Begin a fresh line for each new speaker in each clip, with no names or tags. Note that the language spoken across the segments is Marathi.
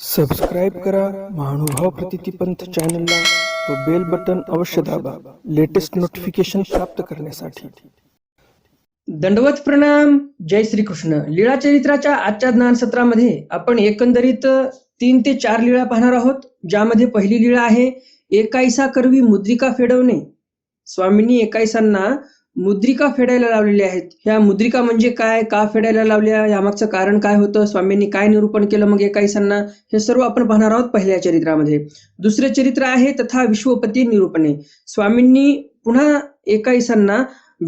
सबस्क्राईब करा महानुभाव प्रतितीपंथ चॅनलला व बेल बटन अवश्य दाबा लेटेस्ट नोटिफिकेशन प्राप्त करण्यासाठी.
दंडवत प्रणाम जय श्रीकृष्ण. लीळा चरित्राच्या आजच्या ज्ञान सत्रामध्ये आपण एकंदरीत तीन ते चार लीळा पाहणार आहोत ज्यामध्ये पहिली लीळा आहे एकाईसा करवी मुद्रिका फेडवणे. स्वामींनी एकाईसांना मुद्रिका फेडायला लावलेल्या आहेत. ह्या मुद्रिका म्हणजे काय? का फेडायला लावल्या? यामागचं कारण काय होतं? स्वामींनी काय निरूपण केलं मग एकाईसांना हे सर्व आपण पाहणार आहोत पहिल्या चरित्रामध्ये. दुसरे चरित्र आहे तथा विश्वपती निरूपणे. स्वामींनी पुन्हा एकाईसांना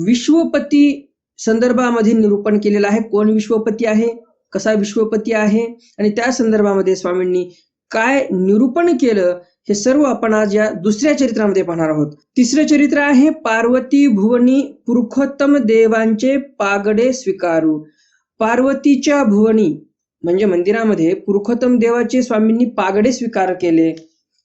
विश्वपती संदर्भामध्ये निरूपण केलेलं आहे. कोण विश्वपती आहे? कसा विश्वपती आहे? आणि त्या संदर्भामध्ये स्वामींनी काय निरूपण केलं? हे सर्व आपण आज या दुसऱ्या चरित्रामध्ये पाहणार आहोत. तिसरं चरित्र आहे पार्वती भुवनी पुरुषोत्तम देवांचे पागडे स्वीकारू. पार्वतीच्या भुवनी म्हणजे मंदिरामध्ये पुरुषोत्तम देवाचे स्वामींनी पागडे स्वीकार केले.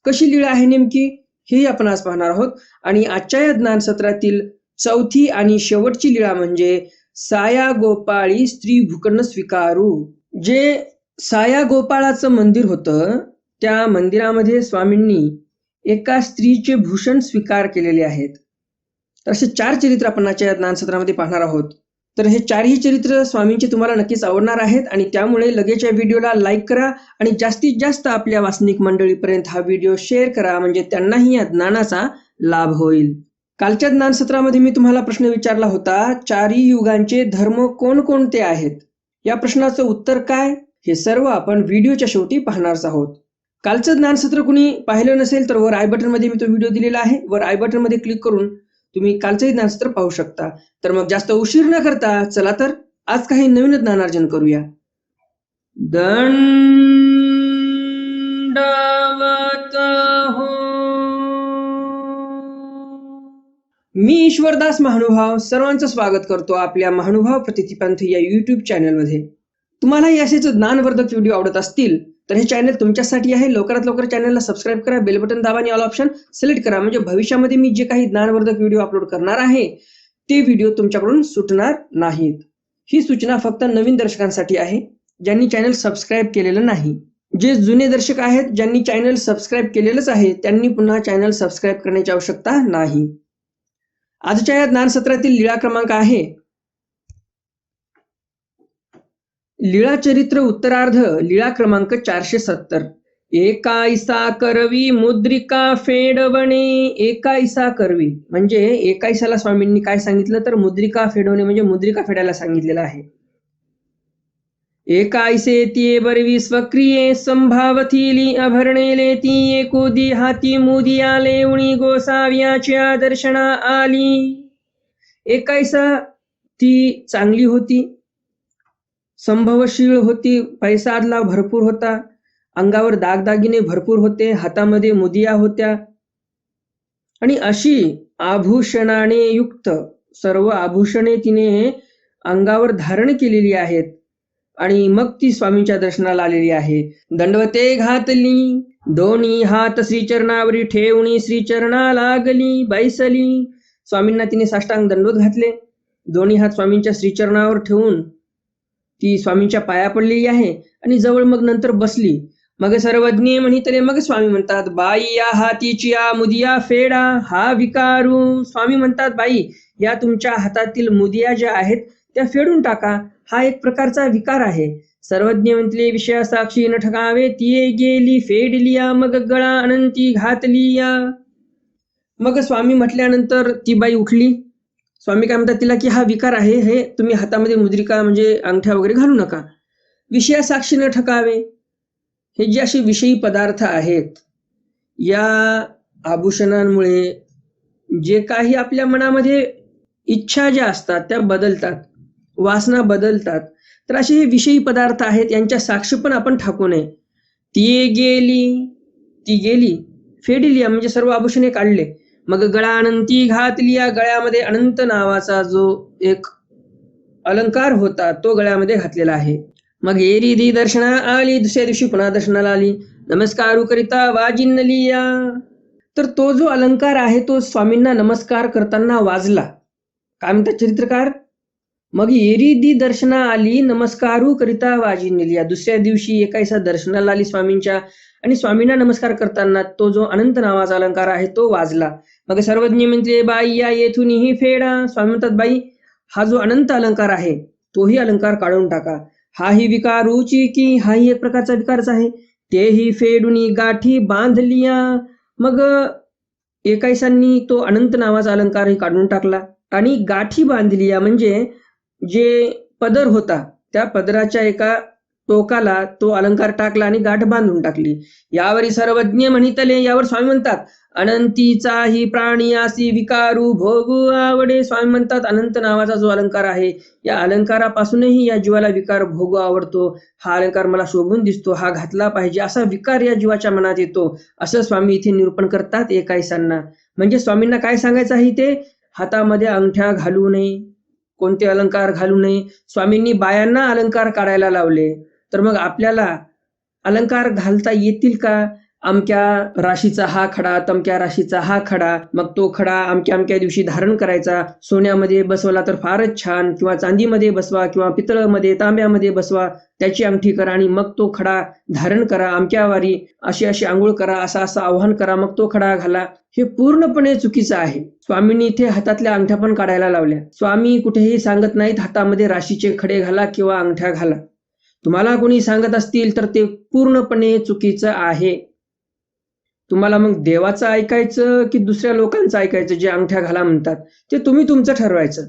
कशी लीळा आहे नेमकी? हे आपण आज पाहणार आहोत. आणि आजच्या या ज्ञान सत्रातील चौथी आणि शेवटची लीळा म्हणजे साया गोपाळी स्त्री भूकर्ण स्वीकारू. जे साया गोपाळाचं मंदिर होतं त्या मंदिरामध्ये स्वामींनी एका स्त्रीचे भूषण स्वीकार केलेले आहेत. तर असे चार चरित्र आपण आजच्या ज्ञानसत्रामध्ये पाहणार आहोत. तर हे चारही चरित्र स्वामींचे तुम्हाला नक्कीच आवडणार आहेत आणि त्यामुळे लगेच या व्हिडिओला लाईक करा आणि जास्तीत जास्त आपल्या वासनिक मंडळीपर्यंत हा व्हिडिओ शेअर करा म्हणजे त्यांनाही या ज्ञानाचा लाभ होईल. कालच्या ज्ञानसत्रामध्ये मी तुम्हाला प्रश्न विचारला होता चारही युगांचे धर्म कोणकोणते आहेत? या प्रश्नाचं उत्तर काय? हे सर्व आपण व्हिडिओच्या शेवटी पाहणारच आहोत. कालचं ज्ञानसत्र कुणी पाहिलं नसेल तर वर आय बटनमध्ये मी तो व्हिडिओ दिलेला आहे. वर आय बटनमध्ये क्लिक करून तुम्ही कालचंही ज्ञानसत्र पाहू शकता. तर मग जास्त उशीर न करता चला तर आज काही नवीन ज्ञानार्जन करूया. दंडवत हो. मी ईश्वरदास महानुभाव सर्वांचं स्वागत करतो आपल्या महानुभाव प्रतितीपंथ या युट्यूब चॅनलमध्ये तुम्हाला असेच ज्ञानवर्धक व्हिडिओ आवडत असतील तर हे चॅनल तुमच्यासाठी आहे. लवकरात लवकर चॅनलला सबस्क्राईब करा. बेल बटन दाबा आणि ऑल ऑप्शन सिलेक्ट करा. म्हणजे भविष्यामध्ये मी जे काही ज्ञानवर्धक व्हिडिओ अपलोड करणार आहे ते व्हिडिओ तुमच्याकडून सुटणार नाहीत. ही सूचना फक्त नवीन दर्शकांसाठी आहे ज्यांनी चॅनल सबस्क्राईब केलेलं नाही. जे जुने दर्शक आहेत ज्यांनी चॅनल सबस्क्राईब केलेलंच आहे त्यांनी पुन्हा चॅनल सबस्क्राईब करण्याची आवश्यकता नाही. आजच्या या ज्ञानसत्रातील लिळा लीळा क्रमांक आहे लीळा चरित्र उत्तरार्ध लीळा क्रमांक चारशे सत्तर. एकाईसा करवी मुद्रिका फेडवणे. एकाईसा करवी. म्हणजे एकाईसाला स्वामींनी काय सांगितलं? तर मुद्रिका फेडवणे म्हणजे मुद्रिका फेडायला सांगितलेलं आहे. एकाईसे ती बरवी स्वक्रिये संभावथिली अभरणेले ती एकोदी हाती मुदी आले उणी गोसाव्याच्या दर्शना आली. एकाईसा ती चांगली होती. संभवशील होती. पैसा आदला भरपूर होता. अंगावर दागदागिने भरपूर होते. हातामध्ये मुदिया होत्या. आणि अशी आभूषणाने युक्त सर्व आभूषणे तिने अंगावर धारण केलेली आहेत. आणि मग ती स्वामींच्या दर्शनाला आलेली आहे. दंडवते घातली. दोन्ही हात श्रीचरणावरी ठेवणी श्रीचरणा लागली बैसली. स्वामींना तिने साष्टांग दंडवत घातले. दोन्ही हात स्वामींच्या श्रीचरणावर ठेवून ती स्वामींच्या पाया पडलेली आहे आणि जवळ मग नंतर बसली. मग सर्वज्ञ म्हणितले मग स्वामी म्हणतात बाई या हातीची या मुदिया फेडा हा विकारू. स्वामी म्हणतात बाई या तुमच्या हातातील मुदिया ज्या आहेत त्या फेडून टाका. हा एक प्रकारचा विकार आहे. सर्वज्ञ म्हणतले विषया साक्षी न ठकावे ती गेली फेडलिया मग गळा अनंती घातली या मग स्वामी म्हटल्यानंतर ती बाई उठली. स्वामी काय म्हणतात तिला की हा विकार आहे हे तुम्ही हातामध्ये मुद्रिका म्हणजे अंगठ्या वगैरे घालू नका. विषया साक्षी न ठकावे. हे जे असे विषयी पदार्थ आहेत या आभूषणांमुळे जे काही आपल्या मनामध्ये इच्छा ज्या असतात त्या बदलतात वासना बदलतात तर असे हे विषयी पदार्थ आहेत यांच्या साक्ष पण आपण ठाकू नये. ती गेली ती गेली फेडिलिया म्हणजे सर्व आभूषणे काढले. मग गळा अनंती घातली या गळ्यामध्ये अनंत नावाचा जो एक अलंकार होता तो गळ्यामध्ये घातलेला आहे. मग एरी दी दर्शना आली दुसऱ्या दिवशी पुन्हा दर्शनाला आली. नमस्कार करिता वाजिनली या तर तो जो अलंकार आहे तो स्वामींना नमस्कार करताना वाजला. काय म्हणतात चरित्रकार? मग एरी दी दर्शना आली नमस्कारू करिता वाजी या दुसऱ्या दिवशी एकाईसा दर्शनाला आली स्वामींच्या. आणि स्वामींना नमस्कार करताना तो जो अनंत नावाचा अलंकार आहे तो वाजला. मग सर्वज्ञ म्हणजे बाई या येथूनही फेडा. स्वामी म्हणतात बाई हा जो अनंत अलंकार आहे तोही अलंकार काढून टाका. हाही विकारूची की हाही एक प्रकारचा विकारच आहे. तेही फेडुनी गाठी बांधलिया. मग एकाईसांनी तो अनंत नावाचा अलंकारही काढून टाकला. आणि गाठी बांधलिया म्हणजे जे पदर होता त्या पदराच्या एका टोकाला तो अलंकार टाकला आणि गाठ बांधून टाकली. यावरी सर्वज्ञ म्हणितले यावर स्वामी म्हणतात अनंतीचा ही प्राणी प्राणियासी विकारू भोगू आवडे. स्वामी म्हणतात अनंत नावाचा जो अलंकार आहे या अलंकारापासूनही या जीवाला विकार भोगू आवडतो. हा अलंकार मला शोभून दिसतो हा घातला पाहिजे असा विकार या जीवाच्या मनात येतो. असं स्वामी इथे निरूपण करतात एकाईसांना. म्हणजे स्वामींना काय सांगायचं आहे ते हातामध्ये अंगठ्या घालू नये कोणते अलंकार घालू नये. स्वामींनी बायांना अलंकार काढायला लावले. तर मग आपल्याला अलंकार घालता येतील का? अमक्या राशीचा हा खडा तमक्या राशीचा हा खडा मग तो खडा अमक्या अमक्या दिवशी धारण करायचा. सोन्यामध्ये बसवला तर फारच छान किंवा चांदीमध्ये बसवा किंवा पितळमध्ये तांब्यामध्ये बसवा त्याची अंगठी करा आणि मग तो खडा धारण करा. अमक्या वारी अशी अशी आंघोळ करा असं असं आव्हान करा मग तो खडा घाला. हे पूर्णपणे चुकीचं आहे. स्वामींनी इथे हातातल्या अंगठ्या पण काढायला लावल्या. स्वामी कुठेही सांगत नाहीत हातामध्ये राशीचे खडे घाला किंवा अंगठ्या घाला. तुम्हाला कोणी सांगत असतील तर ते पूर्णपणे चुकीचं आहे. तुम्हाला मग देवाचं ऐकायचं की दुसऱ्या लोकांचं ऐकायचं जे अंगठ्या घाला म्हणतात? ते तुम्ही तुमचं ठरवायचं.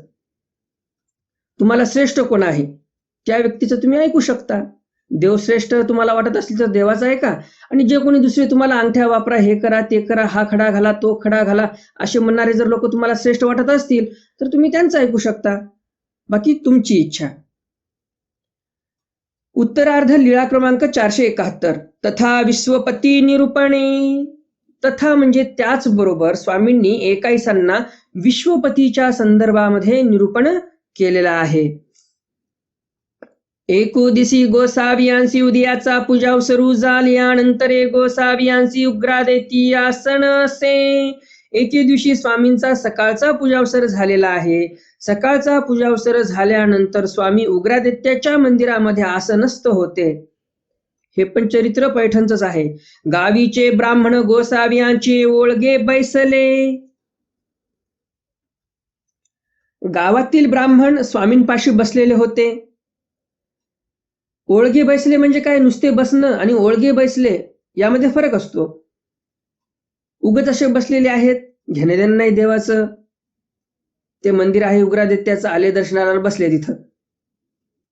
तुम्हाला श्रेष्ठ कोण आहे? त्या व्यक्तीचं तुम्ही ऐकू शकता. देव श्रेष्ठ तुम्हाला वाटत असेल तर देवाचा ऐका. आणि जे कोणी दुसरे तुम्हाला अंगठ्या वापरा हे करा ते करा हा खडा घाला तो खडा घाला असे म्हणणारे जर लोक तुम्हाला श्रेष्ठ वाटत असतील तर तुम्ही त्यांचं ऐकू शकता. बाकी तुमची इच्छा. उत्तरार्ध लीळा क्रमांक चारशे एकाहत्तर. तथा विश्वपती निरूपणे. तथा म्हणजे त्याचबरोबर स्वामींनी एकाईसांना विश्वपतीच्या संदर्भामध्ये निरूपण केलेलं आहे. एकोदिसी गोसावियांसी उदयाचा पूजा सरू झाल्यानंतरे गोसावियांसी उग्रादेती आसन असे. एके दिवशी स्वामींचा सकाळचा पूजावसर झालेला आहे. सकाळचा पूजावसर झाल्यानंतर स्वामी उग्रादित्याच्या मंदिरामध्ये आसनस्थ होते. हे पण चरित्र पैठणच आहे. गावीचे ब्राह्मण गोसावियांचे ओळगे बैसले. गावातील ब्राह्मण स्वामींपाशी बसलेले होते. ओळगे बैसले म्हणजे काय? नुसते बसणं आणि ओळगे बैसले यामध्ये फरक असतो. उगत असे बसलेले आहेत घेणे देणं नाही देवाचं. ते मंदिर आहे उग्रादित्याचं आले दर्शनाला बसले तिथं.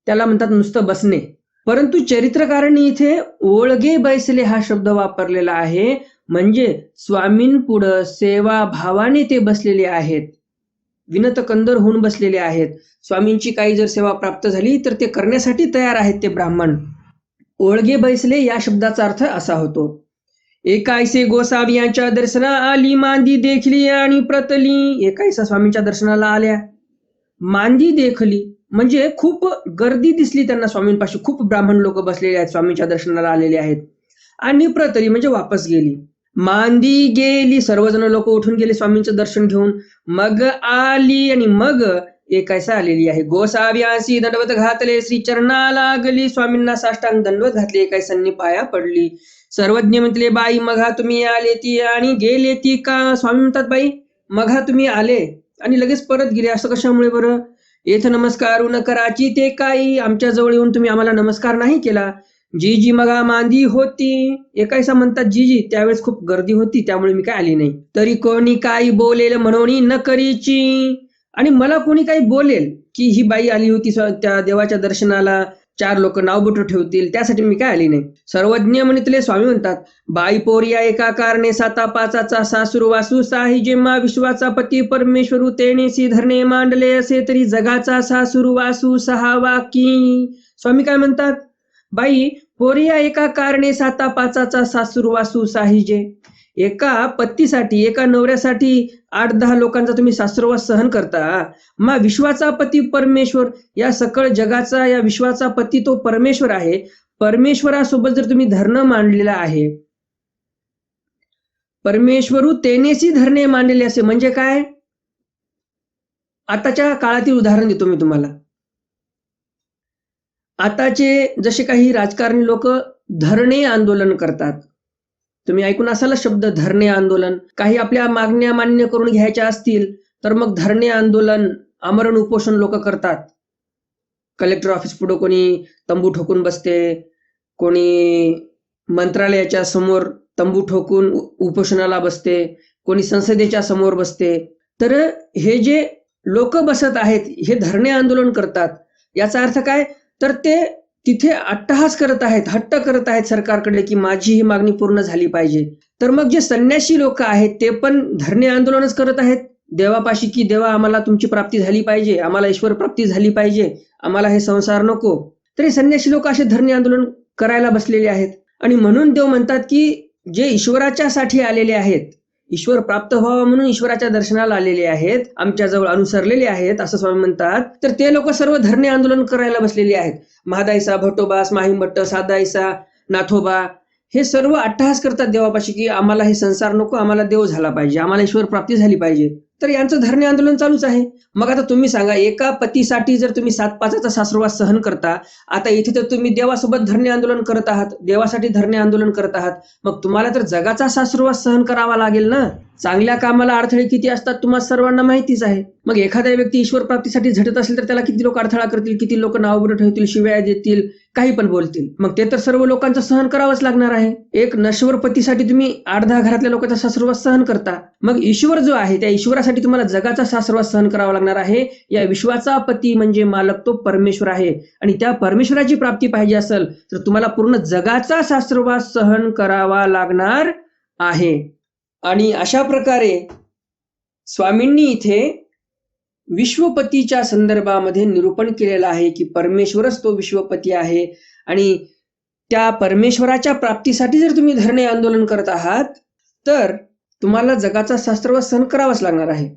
त्याला म्हणतात नुसतं बसणे. परंतु चरित्रकारांनी इथे ओळगे बैसले हा शब्द वापरलेला आहे. म्हणजे स्वामींपुढं सेवा भावाने ते बसलेले आहेत. विनत कंदर होऊन बसलेले आहेत. स्वामींची काही जर सेवा प्राप्त झाली तर ते करण्यासाठी तयार आहेत ते ब्राह्मण. ओळगे बैसले या शब्दाचा अर्थ असा होतो. एकायसे गोसाब यांच्या दर्शना आली मांदी देखली आणि प्रतली. एकायसा स्वामींच्या दर्शनाला आल्या. मांदी देखली. म्हणजे खूप गर्दी दिसली त्यांना स्वामींपाशी. खूप ब्राह्मण लोक बसलेले आहेत स्वामींच्या दर्शनाला आलेले आहेत. आणि प्रतरी म्हणजे वापस गेली. मांदी गेली सर्वजण लोक उठून गेले स्वामींचं दर्शन घेऊन. मग आली आणि मग एकायसा आलेली आहे. गोसाव्यासी दंडवत घातले श्री चरणा लागली. स्वामींना साष्टांग दंडवत घातले एकायसांनी पाया पडली. सर्वज्ञ म्हटले बाई मघा तुम्ही आले ती आणि गेले ती का? स्वामी म्हणतात बाई मघा तुम्ही आले. आणि लगेच परत गेले. असं कशामुळे बरं? येथ नमस्कार न कराची ते काही आमच्या जवळ येऊन तुम्ही आम्हाला नमस्कार नाही केला. जी जी मगा मांदी होती. एकायसा म्हणतात जी जी त्यावेळेस खूप गर्दी होती त्यामुळे मी काय आली नाही. तरी कोणी काही बोलेल म्हणून न करीची. आणि मला कोणी काही बोलेल की ही बाई आली होती त्या देवाच्या दर्शनाला. चार लोक नाव ठेवतील त्यासाठी मी काय आली नाही. सर्वज्ञ म्हणितले स्वामी म्हणतात बाई पोरिया एका कारणे साता पाचाचा सासुर वासू साही जेम्हा विश्वाचा पती परमेश्वरू तेनेसी धरणे मांडले असे तरी जगाचा सासुर वासू सहावा की. स्वामी काय म्हणतात बाई पोरिया एका कारणे साता पाचाचा सासुर वासू साहिजे एका पत्तीसाठी एका नवऱ्यासाठी आठ दहा लोकांचा तुम्ही सासुरवास सहन करता मग विश्वाचा पती परमेश्वर या सकळ जगाचा या विश्वाचा पती तो परमेश्वर आहे. परमेश्वरासोबत जर तुम्ही धरणं मांडलेलं आहे परमेश्वरू तेनेसी धरणे मांडलेले असे म्हणजे काय? आताच्या काळातील उदाहरण देतो मी तुम्हाला. आताचे जसे काही राजकारणी लोक धरणे आंदोलन करतात तुम्ही ऐकून असाल शब्द धरणे आंदोलन. काही आपल्या मागण्या मान्य करून घ्यायच्या असतील तर मग धरणे आंदोलन आमरण उपोषण लोक करतात. कलेक्टर ऑफिस पुढे कोणी तंबू ठोकून बसते कोणी मंत्रालयाच्या समोर तंबू ठोकून उपोषणाला बसते कोणी संसदेच्या समोर बसते. तर हे जे लोक बसत आहेत हे धरणे आंदोलन करतात याचा अर्थ काय? तर ते तिथे अट्टहास करत आहेत हट्ट करत आहेत सरकारकडे की माझी ही मागणी पूर्ण झाली पाहिजे. तर मग जे संन्यासी लोक आहेत ते पण धरणे आंदोलनच करत आहेत. देवापाशी की देवा आम्हाला तुमची प्राप्ती झाली पाहिजे आम्हाला ईश्वर प्राप्ती झाली पाहिजे आम्हाला हे संसार नको. तरी संन्यासी लोक असे धरणे आंदोलन करायला बसलेले आहेत. आणि म्हणून देव म्हणतात की जे ईश्वराच्या साठी आलेले आहेत ईश्वर प्राप्त व्हावा म्हणून ईश्वराच्या दर्शनाला आलेले आहेत आमच्या जवळ अनुसरलेले आहेत असं स्वामी म्हणतात. तर ते लोक सर्व धरणे आंदोलन करायला बसलेले आहेत. महादाईसा माहीम भट्ट सादाईसा नाथोबा हे सर्व अट्टहास करतात देवापाशी की आम्हाला हे संसार नको आम्हाला देव झाला पाहिजे आम्हाला ईश्वर प्राप्ती झाली पाहिजे. तर यांचं धरणे आंदोलन चालूच आहे. मग आता तुम्ही सांगा एका पतीसाठी जर तुम्ही सात पाचाचा सासरवास सहन करता आता इथे तर तुम्ही देवासोबत धरणे आंदोलन करत आहात देवासाठी धरणे आंदोलन करत आहात. मग तुम्हाला तर जगाचा सासरवास सहन करावा लागेल ना? चांगल्या कामाला अडथळे किती असतात तुम्हाला सर्वांना माहितीच आहे. मग एखादा व्यक्ती ईश्वर प्राप्तीसाठी झटत असेल तर त्याला किती लोक अडथळा करतील किती लोक नावबरं ठेवतील शिव्या देतील काही पण बोलतील. मग ते तर सर्व लोकांचं सहन करावंच लागणार आहे. एक नश्वर पतीसाठी तुम्ही अर्धा घरातल्या लोकांचा सासर्वास सहन करता. मग ईश्वर जो आहे त्या ईश्वरासाठी तुम्हाला जगाचा सासर्वास सहन करावा लागणार आहे. या विश्वाचा पती म्हणजे मालक तो परमेश्वर आहे. आणि त्या परमेश्वराची प्राप्ती पाहिजे असेल तर तुम्हाला पूर्ण जगाचा सासर्वास सहन करावा लागणार आहे. आणि अशा प्रकारे स्वामींनी इथे विश्वपतीच्या संदर्भामध्ये निरूपण केलेलं आहे की परमेश्वरच तो विश्वपती आहे. आणि त्या परमेश्वराच्या प्राप्तीसाठी जर तुम्ही धरणे आंदोलन करत आहात तर तुम्हाला जगाचा शास्त्रवाद सहन करावाच लागणार आहे.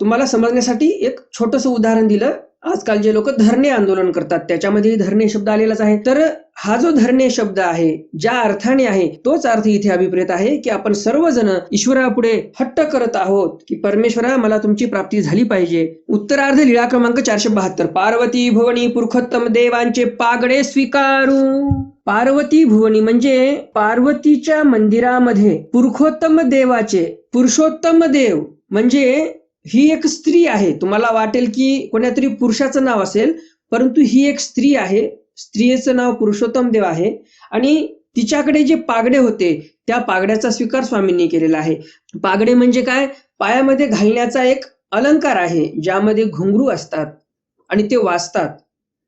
तुम्हाला समजण्यासाठी एक छोटस उदाहरण दिलं. आजकाल जे लोक धरणे आंदोलन करतात त्याच्यामध्ये धरणे शब्द आलेलाच आहे. तर हा जो धरणे शब्द आहे ज्या अर्थाने आहे तोच अर्थ इथे अभिप्रेत आहे की आपण सर्वजण ईश्वरापुढे हट्ट करत आहोत की परमेश्वरा मला तुमची प्राप्ती झाली पाहिजे. उत्तरार्ध लीळा क्रमांक चारशे बहात्तर. पार्वती भुवनी पुरुषोत्तम देवांचे पागडे स्वीकारू. पार्वती भुवनी म्हणजे पार्वतीच्या मंदिरामध्ये पुरुषोत्तम देवाचे पुरुषोत्तम देव. म्हणजे ही एक स्त्री आहे. तुम्हाला वाटेल की कोण्यातरी पुरुषाचं नाव असेल परंतु ही एक स्त्री आहे. स्त्रियेचं नाव पुरुषोत्तम देव आहे. आणि तिच्याकडे जे पागडे होते त्या पागड्याचा स्वीकार स्वामींनी केलेला आहे. पागडे म्हणजे काय? पायामध्ये घालण्याचा एक अलंकार आहे ज्यामध्ये घुंगरू असतात आणि ते वाचतात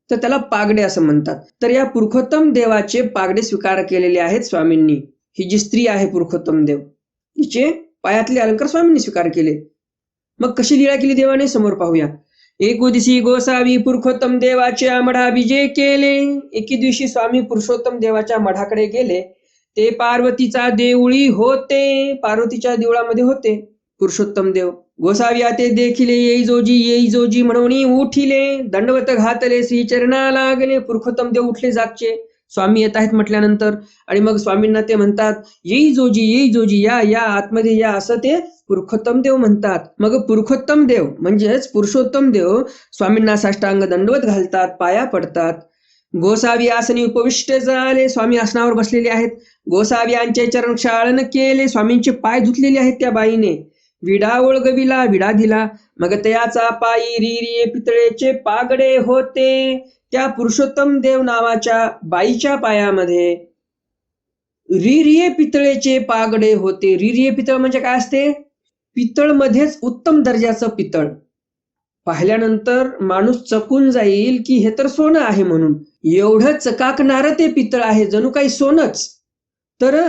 तर त्याला पागडे असं म्हणतात. तर या पुरुषोत्तम देवाचे पागडे स्वीकार केलेले आहेत स्वामींनी. ही जी स्त्री आहे पुरुषोत्तम देव हिचे पायातले अलंकार स्वामींनी स्वीकार केले. मग कशी लीळा केली देवाने? समोर पाहूया. एक दिवशी गोसावी पुरुषोत्तम देवाच्या मढा विजय केले. एके दिवशी स्वामी पुरुषोत्तम देवाच्या मढाकडे गेले. ते पार्वतीचा देऊळी होते. पार्वतीच्या देवळामध्ये होते. पुरुषोत्तम देव गोसावी आते देखिले येई जोजी येई जोजी म्हणून उठिले. दंडवत घातले श्री चरणा लागले. पुरुषोत्तम देव उठले जागचे. स्वामी येत आहेत म्हटल्यानंतर. आणि मग स्वामींना ते म्हणतात येई जोजी येई जोजी या या आतमध्ये या असं ते पुरुषोत्तम देव म्हणतात. मग पुरुषोत्तम देव म्हणजेच पुरुषोत्तम देव स्वामींना साष्टांग दंडवत घालतात पाया पडतात. गोसावी आसनी उपविष्ट झाले स्वामी आसनावर बसलेले आहेत. गोसावी यांचे चरण क्षाळन केले स्वामींचे पाय धुतलेले आहेत त्या बाईने. विडा ओळगविला विडा दिला. मग तयाचा पायी रिरिये पितळेचे पागडे होते. त्या पुरुषोत्तम देव नावाच्या बाईच्या पायामध्ये रिरिये पितळेचे पागडे होते. रिरिये पितळ म्हणजे काय असते? पितळ मध्येच उत्तम दर्जाचं पितळ. पाहिल्यानंतर माणूस चकून जाईल की हे तर सोनं आहे म्हणून. एवढं चकाकणारं ते पितळ आहे जणू काही सोनच. तर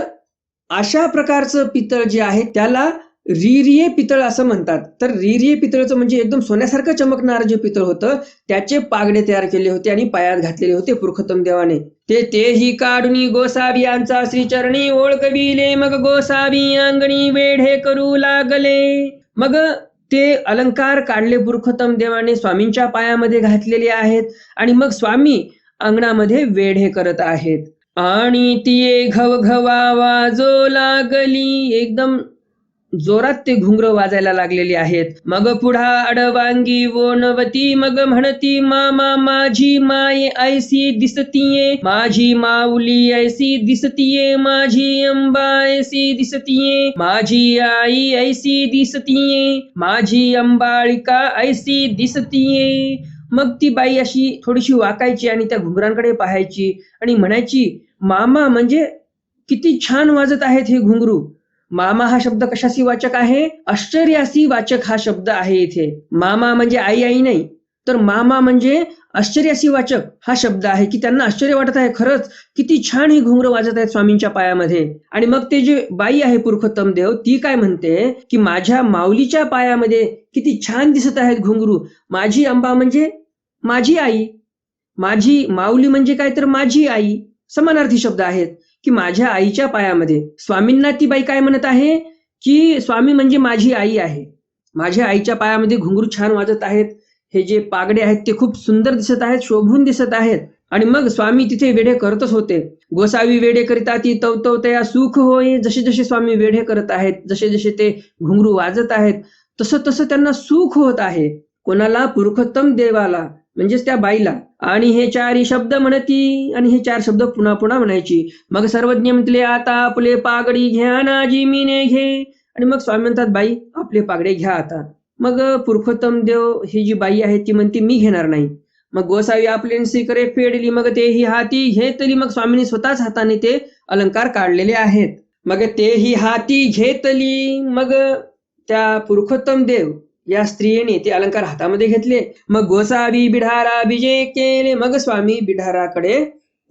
अशा प्रकारचं पितळ जे आहे त्याला रिरिये पितळ असं म्हणतात. तर रिरिये पितळचं म्हणजे एकदम सोन्यासारखं चमकणारं जे पितळ होतं त्याचे पागडे तयार केले होते आणि पायात घातलेले होते पुरुषोत्तम देवाने. ते तेही काढून गोसावियांचा श्रीचरणी ओळखविले. मग गोसावी अंगणी वेढे करू लागले. मग ते अलंकार काढले पुरुषोत्तम देवाने स्वामींच्या पायामध्ये घातलेले आहेत आणि मग स्वामी अंगणामध्ये वेढे करत आहेत. आणि ती घव घवा वाजो लागली. एकदम जोरात ते घुंगर वाजायला लागलेले आहेत. मग पुढा अडवांगी वोनवती मग म्हणती मामा माझी माय ऐसी दिसतीये माझी माऊली ऐसी दिसतीये माझी अंबा ऐसी दिसतीये माझी आई ऐसी दिसतीये माझी अंबाळिका ऐसी दिसतीये. मग ती बाई अशी थोडीशी वाकायची आणि त्या घुंगरांकडे पाहायची आणि म्हणायची मामा म्हणजे किती छान वाजत आहेत हे घुंगरू. मामा हा शब्द कशाशी वाचक आहे? आश्चर्यासी वाचक हा शब्द आहे इथे. मामा म्हणजे आई आई नाही. तर मामा म्हणजे आश्चर्यासी वाचक हा शब्द आहे. की त्यांना आश्चर्य वाटत आहे खरंच. किती छान ही घुंगर वाजत आहेत स्वामींच्या पायामध्ये. आणि मग ते जे बाई आहे पुरुषोत्तम देव ती काय म्हणते? की माझ्या माऊलीच्या पायामध्ये किती छान दिसत आहेत घुंगरू. माझी अंबा म्हणजे माझी आई. माझी माऊली म्हणजे काय? तर माझी आई. समानार्थी शब्द आहेत. की माझ्या आईच्या पायामध्ये. स्वामींना ती बाई काय म्हणत आहे? की स्वामी म्हणजे माझी आई आहे. माझ्या आईच्या पायामध्ये घुंगरू छान वाजत आहेत. हे जे पागडे आहेत ते खूप सुंदर दिसत आहेत शोभून दिसत आहेत. आणि मग स्वामी तिथे वेढे करतच होते. गोसावी वेढे करिता ती तवतवतया सुख होय. जसे जसे स्वामी वेढे करत आहेत जसे जसे ते घुंगरू वाजत आहेत तसं तसं त्यांना सुख होत आहे. कोणाला पुरुषोत्तम देवाला म्हणजेच त्या बाईला. आणि हे चारही शब्द म्हणती आणि हे चार शब्द पुन्हा पुन्हा म्हणायची. मग सर्वज्ञ म्हटले आता आपले पागडी घ्या नाजी मीने घे. आणि मग स्वामी म्हणतात बाई आपले पागडे घ्या आता. मग पुरुषोत्तम देव ही जी बाई आहे ती म्हणते मी घेणार नाही. मग गोसावी आपले करे फेडली मग तेही हाती घेतली. मग स्वामींनी स्वतःच हाताने ते अलंकार काढलेले आहेत. मग तेही हाती घेतली. मग त्या पुरुषोत्तम देव या स्त्रियेने ते अलंकार हातामध्ये घेतले. मग गोसावी बिढारा विजय केले. मग स्वामी बिढाराकडे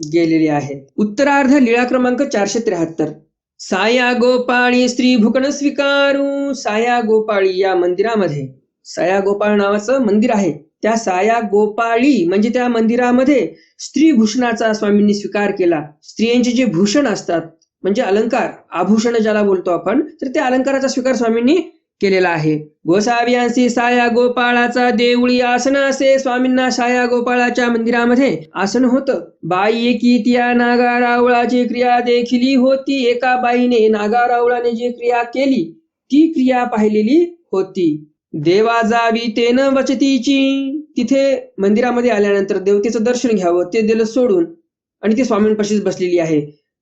गेलेले आहेत. उत्तरार्ध लीळा क्रमांक चारशे त्र्याहत्तर. साया गोपाळी स्त्री भुकण स्वीकारू. साया गोपाळी या मंदिरामध्ये. साया गोपाळ नावाचं मंदिर आहे. त्या साया गोपाळी म्हणजे त्या मंदिरामध्ये स्त्री भूषणाचा स्वामींनी स्वीकार केला. स्त्रियांचे जे भूषण असतात म्हणजे अलंकार आभूषण ज्याला बोलतो आपण तर त्या अलंकाराचा स्वीकार स्वामींनी केलेला आहे. गोसावियांशी साया गोपाळाचा देवळी आसन असे स्वामींना साया गोपाळाच्या मंदिरामध्ये आसन होतं. बाई एकी त्या नागारावळाची क्रिया देखिली होती. एका बाईने नागारावळाने जी क्रिया केली ती क्रिया पाहिलेली होती. देवा जावी तेन वचतीची. तिथे मंदिरामध्ये आल्यानंतर देवतेचं दर्शन घ्यावं ते दिलं सोडून आणि ती स्वामींपाशीच बसलेली आहे.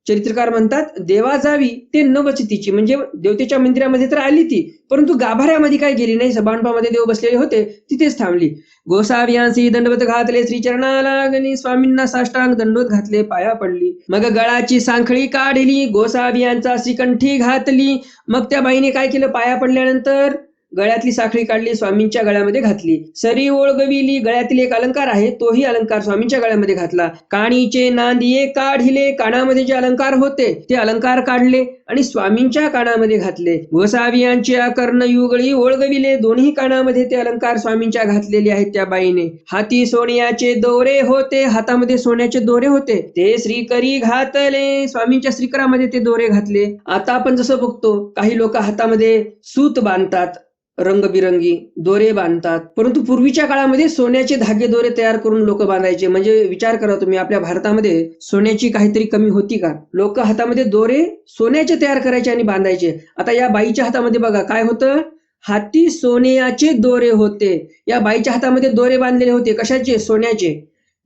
चरित्रकार म्हणतात देवा जावी ते न वचतीची म्हणजे देवतेच्या मंदिरामध्ये तर आली ती परंतु गाभाऱ्यामध्ये काय गेली नाही. सबांपामध्ये देव बसलेले होते तिथेच थांबली. गोसाव्यांशी दंडवत घातले श्रीचरणाला स्वामींना साष्टांग दंडवत घातले पाया पडली. मग गळाची सांखळी काढली गोसावियांचा श्रीकंठी घातली. मग त्या बाईने काय केलं? पाया पडल्यानंतर गळ्यातली साखळी काढली स्वामींच्या गळ्यामध्ये घातली. सरी ओळगविली गळ्यातील एक अलंकार आहे तोही अलंकार स्वामींच्या गळ्यामध्ये घातला. काणीचे नांदिये काढिले कानामध्ये जे अलंकार होते ते अलंकार काढले आणि स्वामींच्या कानामध्ये घातले. वसावियांचे कर्ण युगळी ओळगविले दोन्ही कानामध्ये ते अलंकार स्वामींच्या घातलेले आहेत त्या बाईने. हाती सोन्याचे दोरे होते हातामध्ये सोन्याचे दोरे होते. ते श्रीकरी घातले स्वामींच्या श्रीकरामध्ये ते दोरे घातले. आता आपण जसं बघतो काही लोक हातामध्ये सूत बांधतात. रंगबिरंगी दोरे बांधतात. परंतु पूर्वीच्या काळामध्ये सोन्याचे धागे दोरे तयार करून लोक बांधायचे. म्हणजे विचार करा तुम्ही आपल्या भारतामध्ये सोन्याची काहीतरी कमी होती का? लोक हातामध्ये दोरे सोन्याचे तयार करायचे आणि बांधायचे. आता या बाईच्या हातामध्ये बघा काय होतं? हाती सोन्याचे दोरे होते. या बाईच्या हातामध्ये दोरे बांधलेले होते. कशाचे? सोन्याचे.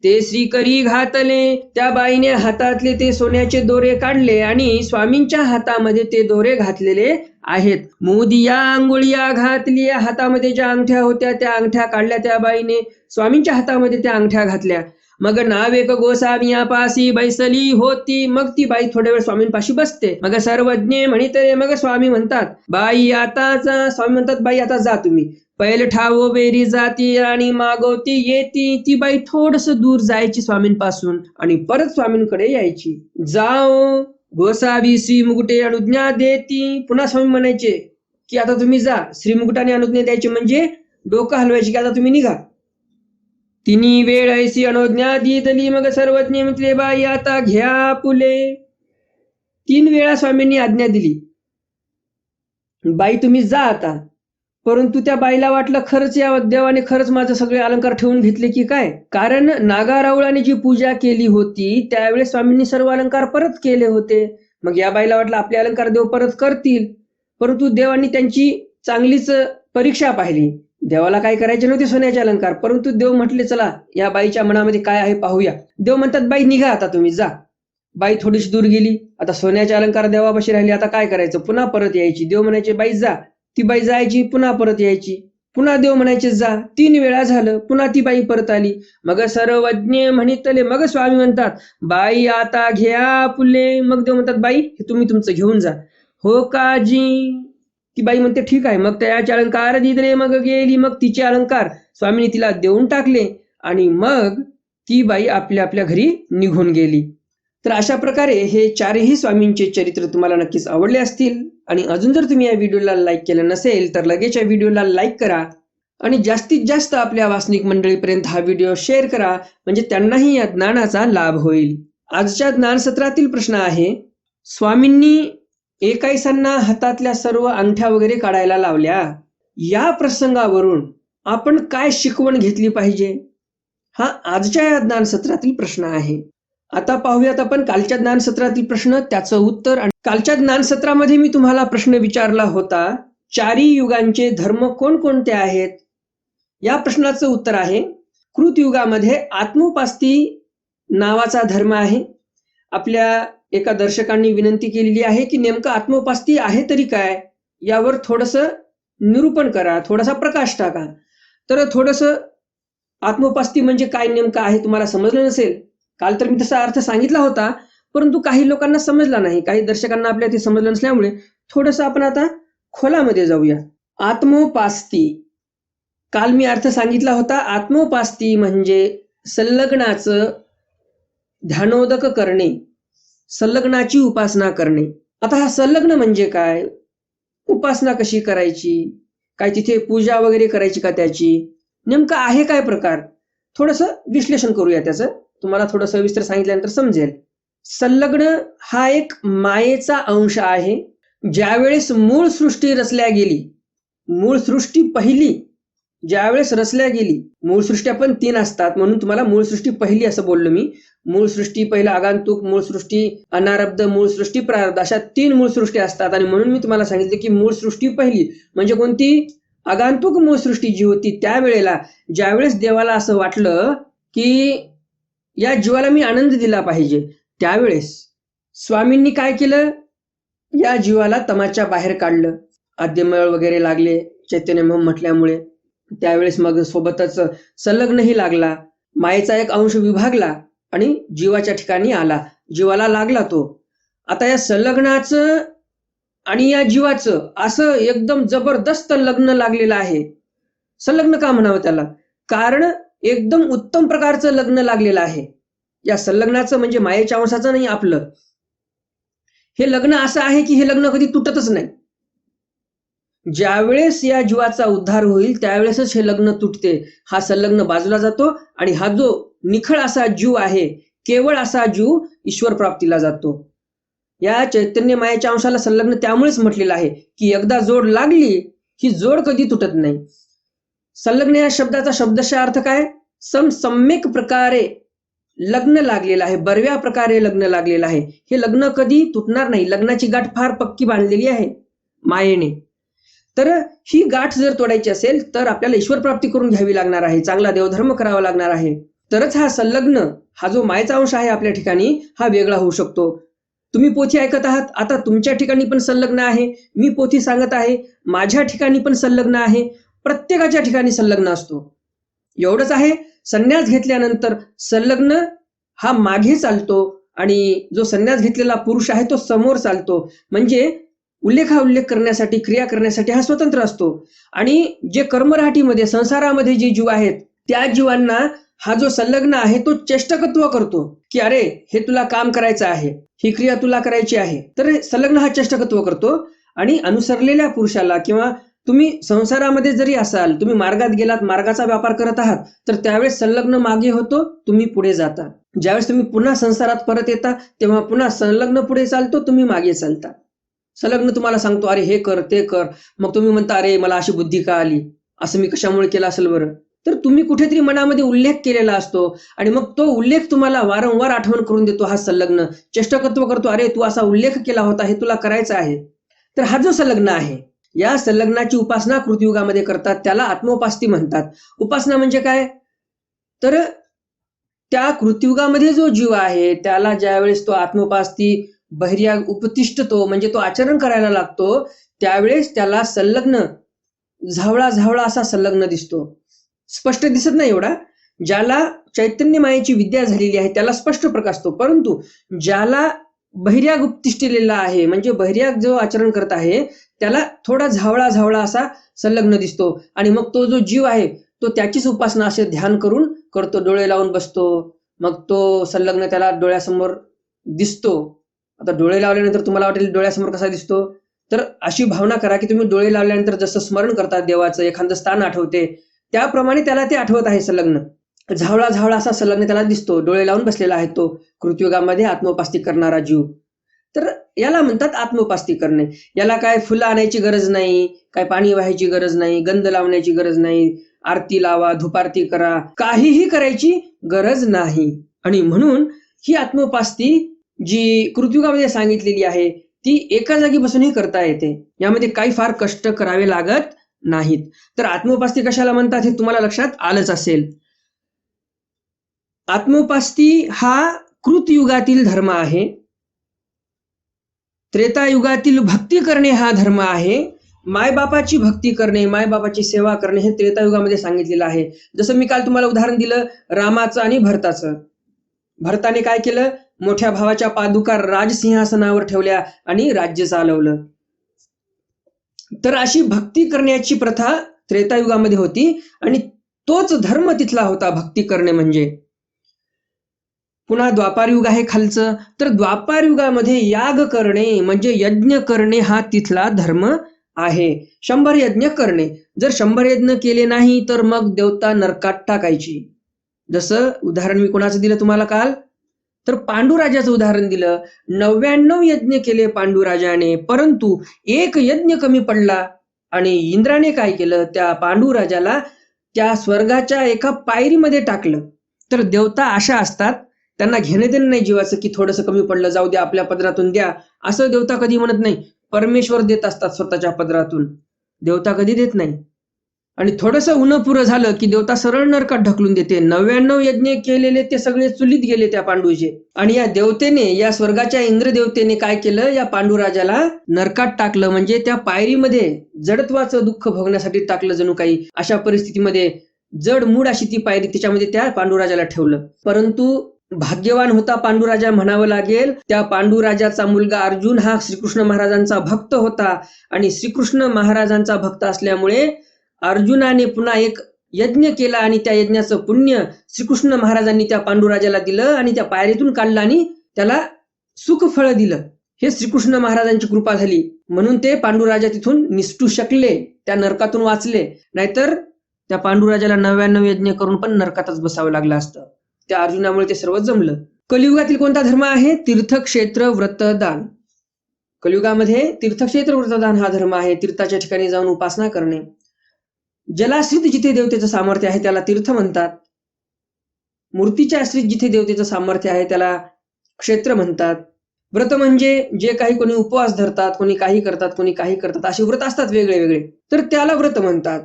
ते श्रीकरी घातले. त्या बाईने हातातले ते सोन्याचे दोरे काढले आणि स्वामींच्या हातामध्ये ते दोरे घातलेले आहेत. मोदिया आंघोळिया घातली हातामध्ये ज्या अंगठ्या होत्या त्या अंगठ्या काढल्या त्या बाईने. स्वामींच्या हातामध्ये त्या अंगठ्या घातल्या. मग नावेक गोसाविया पासी बैसली होती. मग ती बाई थोड्या वेळ स्वामींपाशी बसते. मग सर्वज्ञ म्हणितरे मग स्वामी म्हणतात बाई आताच स्वामी म्हणतात बाई आता जा तुम्ही. पैल ठावो बेरी जाती आणि मागवती येती. ती बाई थोडस दूर जायची स्वामींपासून आणि परत स्वामींकडे यायची. जाओ. गोसावी श्री मुकुटे अनुज्ञा देती. पुन्हा स्वामी म्हणायचे की आता तुम्ही जा. श्री मुकुटाने अनुज्ञा द्यायची म्हणजे डोकं हलवायची की आता तुम्ही निघा. तिन्ही वेळ ऐशी अनुज्ञा दिली मग सर्वज्ञ म्हटले बाई आता घ्या पुले तीन वेळा स्वामींनी आज्ञा दिली. बाई तुम्ही जा आता. परंतु त्या बाईला वाटलं खरंच या देवाने खरंच माझं सगळे अलंकार ठेवून घेतले की काय? कारण नागारावळाने जी पूजा केली होती त्यावेळेस स्वामींनी सर्व अलंकार परत केले होते. मग या बाईला वाटलं आपले अलंकार देव परत करतील. परंतु देवांनी त्यांची चांगलीच परीक्षा पाहिली. देवाला काय करायचे नव्हते सोन्याचे अलंकार. परंतु देव म्हटले चला या बाईच्या मनामध्ये काय आहे पाहूया. देव म्हणतात बाई निघा आता तुम्ही जा. बाई थोडीशी दूर गेली. आता सोन्याचे अलंकार देवापाशी राहिली. आता काय करायचं? पुन्हा परत यायची. देव म्हणायचे बाई जा. ती बाई जायची पुन्हा परत यायची. पुन्हा देव म्हणायचे जा. तीन वेळा झालं पुन्हा ती बाई परत आली. मग सर्वज्ञ म्हणितले मग स्वामी म्हणतात बाई आता घ्या पुले मग देव म्हणतात बाई हे तुम्ही तुमचं घेऊन जा. हो काजी ती बाई म्हणते ठीक आहे. मग त्याचे अलंकार दिले मग गेली. मग तिचे अलंकार स्वामीने तिला देऊन टाकले. आणि मग ती बाई आपल्या आपल्या घरी निघून गेली. तर अशा प्रकारे हे चारही स्वामींचे चरित्र तुम्हाला नक्कीच आवडले असतील. आणि अजून जर तुम्ही या व्हिडिओला लाईक केलं नसेल तर लगेच या व्हिडिओला लाईक करा. आणि जास्तीत जास्त आपल्या वासनिक मंडळीपर्यंत हा व्हिडिओ शेअर करा. म्हणजे त्यांनाही या ज्ञानाचा लाभ होईल. आजच्या ज्ञानसत्रातील प्रश्न आहे स्वामींनी एकाईसांना हातातल्या सर्व अंगठ्या वगैरे काढायला लावल्या. या प्रसंगावरून आपण काय शिकवण घेतली पाहिजे? हा आजच्या या ज्ञान सत्रातील प्रश्न आहे. आता पाहूयात आपण कालच्या ज्ञानसत्रातील प्रश्न त्याचं उत्तर आणि कालच्या ज्ञानसत्रामध्ये मी तुम्हाला प्रश्न विचारला होता चारी युगांचे धर्म कोणकोणते आहेत? या प्रश्नाचं उत्तर आहे कृतयुगामध्ये आत्मोपास्ती नावाचा धर्म आहे. आपल्या एका दर्शकांनी विनंती केलेली आहे की नेमकं आत्मोपास्ती आहे तरी काय? यावर थोडस निरूपण करा थोडासा प्रकाश टाका. तर थोडस आत्मोपास्ती म्हणजे काय नेमकं आहे तुम्हाला समजलं नसेल काल तर मी तसा अर्थ सांगितला होता परंतु काही लोकांना समजला नाही. काही दर्शकांना आपल्या ते समजलं नसल्यामुळे थोडस आपण आता खोलामध्ये जाऊया. आत्मोपास्ती. काल मी अर्थ सांगितला होता आत्मोपास्ती म्हणजे संलग्नाचं ध्यानोदक करणे संलग्नाची उपासना करणे. आता हा संलग्न म्हणजे काय? उपासना कशी करायची? काय तिथे पूजा वगैरे करायची का त्याची? नेमकं आहे काय प्रकार? थोडस विश्लेषण करूया त्याचं. तुम्हाला थोडं सविस्तर सांगितल्यानंतर समजेल संलग्न हा एक मायेचा अंश आहे ज्यावेळेस मूळ सृष्टी रचल्या गेली मूळ सृष्टी पहिली ज्यावेळेस रचल्या गेली मूळ सृष्ट्या पण तीन असतात म्हणून तुम्हाला मूळ सृष्टी पहिली असं बोललो मी मूळ सृष्टी पहिलं आगांतुक मूळ सृष्टी अनारब्ध मूळ सृष्टी प्रारब्ध अशा तीन मूळ सृष्टी असतात आणि म्हणून मी तुम्हाला सांगितलं की मूळ सृष्टी पहिली म्हणजे कोणती आगांतुक मूळ सृष्टी जी होती त्यावेळेला ज्यावेळेस देवाला असं वाटलं की या जीवाला मी आनंद दिला पाहिजे. त्यावेळेस स्वामींनी काय केलं? या जीवाला तमाच्या बाहेर काढलं. आद्यमळ वगैरे लागले चैतन्य म्हटल्यामुळे. त्यावेळेस मग सोबतच संलग्नही लागला. मायेचा एक अंश विभागला आणि जीवाच्या ठिकाणी आला. जीवाला लागला तो. आता या संलग्नाचं आणि या जीवाचं असं एकदम जबरदस्त लग्न लागलेलं आहे. संलग्न का म्हणावं त्याला? कारण एकदम उत्तम प्रकारचं लग्न लागलेलं आहे. या संलग्नाचं म्हणजे मायेच्या अंशाचं नाही आपलं. हे लग्न असं आहे की हे लग्न कधी तुटतच नाही. ज्यावेळेस या जीवाचा उद्धार होईल त्यावेळेसच हे लग्न तुटते. हा संलग्न बाजूला जातो आणि हा जो निखळ असा जीव आहे केवळ असा जीव ईश्वर प्राप्तीला जातो. या चैतन्य मायाच्या अंशाला संलग्न त्यामुळेच म्हटलेलं आहे की एकदा जोड लागली ही जोड कधी तुटत नाही. संलग्न या शब्दाचा शब्दशः अर्थ काय? सम सम्यक प्रकारे लग्न लागलेलं आहे बरव्या प्रकारे लग्न लागलेलं आहे. हे लग्न कधी तुटणार नाही. लग्नाची गाठ फार पक्की बांधलेली आहे मायेने. तर ही गाठ जर तोडायची असेल तर आपल्याला ईश्वर प्राप्ती करून घ्यावी लागणार आहे. चांगला देवधर्म करावा लागणार आहे. तरच हा संलग्न हा जो मायेचा अंश आहे आपल्या ठिकाणी हा वेगळा होऊ शकतो. तुम्ही पोथी ऐकत आहात? आता तुमच्या ठिकाणी पण संलग्न आहे. मी पोथी सांगत आहे माझ्या ठिकाणी पण संलग्न आहे. प्रत्येकाच्या ठिकाणी संलग्न असतो. एवढंच आहे संन्यास घेतल्यानंतर संलग्न हा मागे चालतो आणि जो संन्यास घेतलेला पुरुष आहे तो समोर चालतो. म्हणजे उल्लेख हा उल्लेख करण्यासाठी क्रिया करण्यासाठी हा स्वतंत्र असतो. आणि जे कर्मराटीमध्ये संसारामध्ये जे जीव आहेत त्या जीवांना हा जो संलग्न आहे तो चेष्टकत्व करतो. की अरे हे तुला काम करायचं आहे ही क्रिया तुला करायची आहे. तर संलग्न हा चेष्टकत्व करतो आणि अनुसरलेल्या पुरुषाला किंवा तुम्ही संसारामध्ये जरी असाल तुम्ही मार्गात गेलात मार्गाचा व्यापार करत आहात तर त्यावेळेस संलग्न मागे होतो तुम्ही पुढे जाता. ज्यावेळेस तुम्ही पुन्हा संसारात परत येता तेव्हा पुन्हा संलग्न पुढे चालतो तुम्ही मागे चालता. संलग्न तुम्हाला सांगतो अरे हे कर ते कर. मग तुम्ही म्हणता अरे मला अशी बुद्धी का आली? असं मी कशामुळे केलं असेल बरं? तर तुम्ही कुठेतरी मनामध्ये उल्लेख केलेला असतो आणि मग तो उल्लेख तुम्हाला वारंवार आठवण करून देतो हा संलग्न. चेष्टकत्व करतो अरे तू असा उल्लेख केला होता हे तुला करायचं आहे. तर हा जो संलग्न आहे या संलग्नाची उपासना कृतियुगामध्ये करतात त्याला आत्मोपास्ती म्हणतात. उपासना म्हणजे काय? तर त्या कृतियुगामध्ये जो जीव आहे त्याला ज्यावेळेस तो आत्मोपास्ती बहिर्या उपतिष्ठतो म्हणजे तो आचरण करायला लागतो त्यावेळेस त्याला संलग्न झावळा झावळा असा संलग्न दिसतो. स्पष्ट दिसत नाही एवढा. ज्याला चैतन्य मायेची विद्या झालेली आहे त्याला स्पष्ट प्रकाशतो परंतु ज्याला बहिर्याग उपतिष्ठलेला आहे. म्हणजे बहिर्याग जो आचरण करत आहे त्याला थोडा झावळा झावळा असा संलग्न दिसतो. आणि मग तो जो जीव आहे तो त्याचीच उपासना असे ध्यान करून करतो. डोळे लावून बसतो. मग तो संलग्न त्याला डोळ्यासमोर दिसतो. आता डोळे लावल्यानंतर तुम्हाला वाटेल डोळ्यासमोर कसा दिसतो? तर अशी भावना करा की तुम्ही डोळे लावल्यानंतर जसं स्मरण करतात देवाचं एखादं स्थान आठवते त्याप्रमाणे त्याला ते आठवत आहे संलग्न. झावळा झावळा असा संलग्न त्याला दिसतो. डोळे लावून बसलेला आहे तो. कृतयुगामध्ये आत्मोपास्ती करणारा जीव. तर याला म्हणतात आत्मोपास्ती करणे. याला काय फुलं आणायची गरज नाही काय पाणी व्हायची गरज नाही गंध लावण्याची गरज नाही आरती लावा धुपारती करा काहीही करायची गरज नाही. आणि म्हणून ही आत्मोपास्ती जी कृतयुगामध्ये सांगितलेली आहे ती एका जागी बसूनही करता येते. यामध्ये काही फार कष्ट करावे लागत नाहीत. तर आत्मोपास्ती कशाला म्हणतात हे तुम्हाला लक्षात आलंच असेल. आत्मोपास्ती हा कृतयुगातील धर्म आहे. त्रेतायुगातील भक्ती करणे हा धर्म आहे. मायबापाची भक्ती करणे मायबापाची सेवा करणे हे त्रेतायुगामध्ये सांगितलेलं आहे. जसं मी काल तुम्हाला उदाहरण दिलं रामाचं आणि भरताचं. भरताने काय केलं? मोठ्या भावाच्या पादुका राजसिंहासनावर ठेवल्या आणि राज्य चालवलं. तर अशी भक्ती करण्याची प्रथा त्रेतायुगामध्ये होती आणि तोच धर्म तिथला होता भक्ती करणे म्हणजे. पुन्हा द्वापारयुग आहे खालचं. तर द्वापारयुगामध्ये याग करणे म्हणजे यज्ञ करणे हा तिथला धर्म आहे. शंभर यज्ञ करणे. जर शंभर यज्ञ केले नाही तर मग देवता नरकात टाकायची. जसं उदाहरण मी कोणाचं दिलं तुम्हाला काल? तर पांडुराजाचं उदाहरण दिलं. नव्याण्णव यज्ञ केले पांडुराजाने परंतु एक यज्ञ कमी पडला. आणि इंद्राने काय केलं? त्या पांडुराजाला त्या स्वर्गाच्या एका पायरीमध्ये टाकलं. तर देवता अशा असतात त्यांना घेणं देणं नाही जीवाचं की थोडंसं कमी पडलं जाऊ द्या आपल्या पदरातून द्या. असं देवता कधी म्हणत नाही. परमेश्वर देत असतात स्वतःच्या पदरातून. देवता कधी देत नाही. आणि थोडंसं उन्ह पुरं झालं की देवता सरळ नरकात ढकलून देते. नव्याण्णव यज्ञ केलेले ते सगळे चुलीत गेले त्या पांडूचे. आणि या देवतेने या स्वर्गाच्या इंद्रदेवतेने काय केलं? या पांडुराजाला नरकात टाकलं. म्हणजे त्या पायरीमध्ये जडत्वाचं दुःख भोगण्यासाठी टाकलं जणू काही. अशा परिस्थितीमध्ये जड मूड अशी ती पायरी त्याच्यामध्ये त्या पांडुराजाला ठेवलं. परंतु भाग्यवान होता पांडुराजा म्हणावं लागेल. त्या पांडुराजाचा मुलगा अर्जुन हा श्रीकृष्ण महाराजांचा भक्त होता आणि श्रीकृष्ण महाराजांचा भक्त असल्यामुळे अर्जुनाने पुन्हा एक यज्ञ केला आणि त्या यज्ञाचं पुण्य श्रीकृष्ण महाराजांनी त्या पांडुराजाला दिलं आणि त्या पायरीतून काढलं आणि त्याला सुखफळ दिलं. हे श्रीकृष्ण महाराजांची कृपा झाली. म्हणून ते पांडुराजा तिथून निसटू शकले त्या नरकातून वाचले. नाहीतर त्या पांडुराजाला नव्याण्णव यज्ञ करून पण नरकातच बसावं लागलं असतं. त्या अर्जुनामुळे ते सर्व जमलं. कलियुगातील कोणता धर्म आहे? तीर्थक्षेत्र व्रतदान. कलियुगामध्ये तीर्थक्षेत्र व्रतदान हा धर्म आहे. तीर्थाच्या ठिकाणी जाऊन उपासना करणे. जलाश्रित जिथे देवतेचं सामर्थ्य आहे त्याला तीर्थ म्हणतात. मूर्तीच्या आश्रित जिथे देवतेचं सामर्थ्य आहे त्याला क्षेत्र म्हणतात. व्रत म्हणजे जे काही कोणी उपवास धरतात कोणी काही करतात कोणी काही करतात असे व्रत असतात वेगळे वेगळे. तर त्याला व्रत म्हणतात.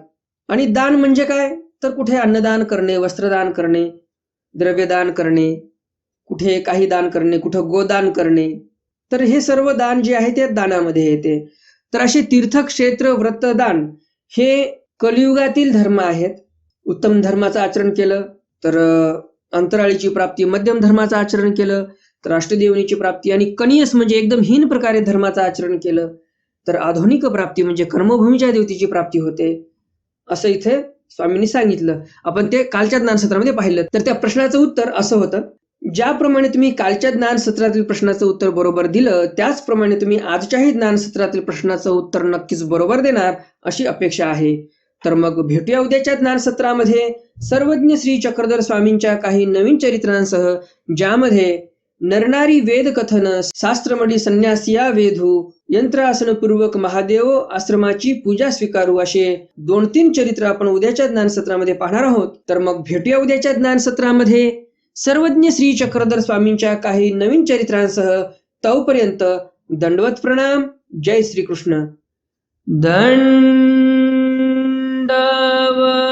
आणि दान म्हणजे काय? तर कुठे अन्नदान करणे वस्त्रदान करणे. द्रव्यदान करणे कुठे काही दान करणे कुठं गोदान करणे. तर हे सर्व दान जे आहे ते दानामध्ये येते. तर असे तीर्थक्षेत्र व्रतदान हे कलियुगातील धर्म आहेत. उत्तम धर्माचं आचरण केलं तर अंतराळीची प्राप्ती मध्यम धर्माचं आचरण केलं तर अष्टदेवनीची प्राप्ती आणि कनियस म्हणजे एकदम हीन प्रकारे धर्माचं आचरण केलं तर आधुनिक प्राप्ती म्हणजे कर्मभूमीच्या देवतेची प्राप्ती होते. असं इथे स्वामींनी सांगितलं. आपण ते कालच्या ज्ञानसत्रामध्ये पाहिलं. तर त्या प्रश्नाचं उत्तर असं होतं. ज्याप्रमाणे तुम्ही कालच्या ज्ञान सत्रातील प्रश्नाचं उत्तर बरोबर दिलं त्याचप्रमाणे तुम्ही आजच्याही ज्ञानसत्रातील प्रश्नाचं उत्तर नक्कीच बरोबर देणार अशी अपेक्षा आहे. तर मग भेटूया उद्याच्या ज्ञानसत्रामध्ये. सर्वज्ञ श्री चक्रधर स्वामींच्या काही नवीन चरित्रांसह ज्यामध्ये नरनारी वेद कथन शास्त्रमडी संन्यास या वेधू यंत्रासन पूर्वक महादेव आश्रमाची पूजा स्वीकारू असे दोन तीन चरित्र आपण उद्याच्या ज्ञानसत्रामध्ये पाहणार आहोत. तर मग भेटूया उद्याच्या ज्ञानसत्रामध्ये. सर्वज्ञ श्री चक्रधर स्वामींच्या काही नवीन चरित्रांसह तोपर्यंत दंडवत प्रणाम. जय श्रीकृष्ण. दंडवत